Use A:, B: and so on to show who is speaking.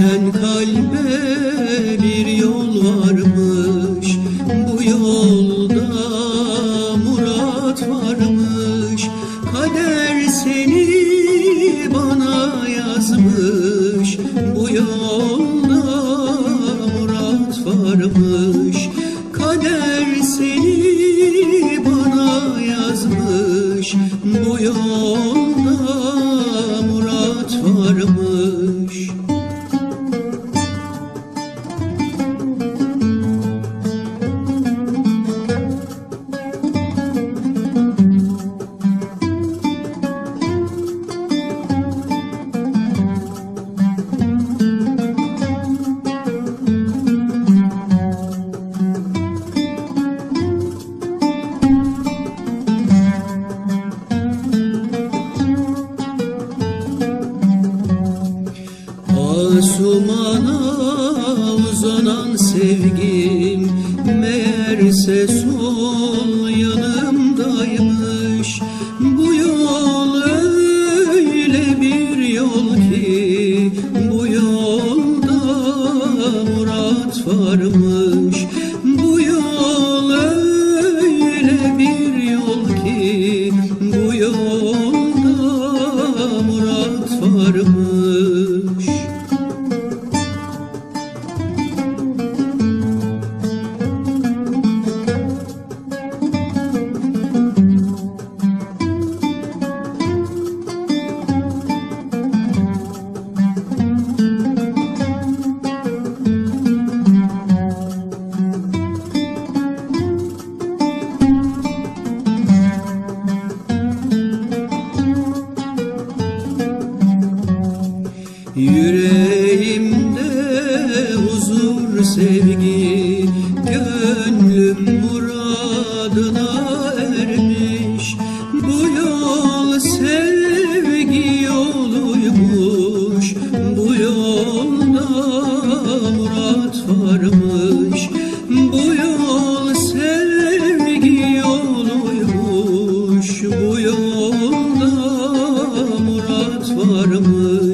A: Biten kalbe bir yol varmış Bu yolda murat varmış. Kader seni bana yazmış Bu yolda murat varmış. Kader seni bana yazmış Bu yolda murat varmış Asumana uzanan sevgim Meğerse sol yanımdaymış. Bu yol öyle bir yol ki Bu yolda murat varmış. Bu Yüreğimde huzur sevgi Gönlüm muradına ermiş. Bu yol sevgi yoluymuş Bu yolda murat varmış. Bu yol sevgi yoluymuş Bu yolda murat varmış.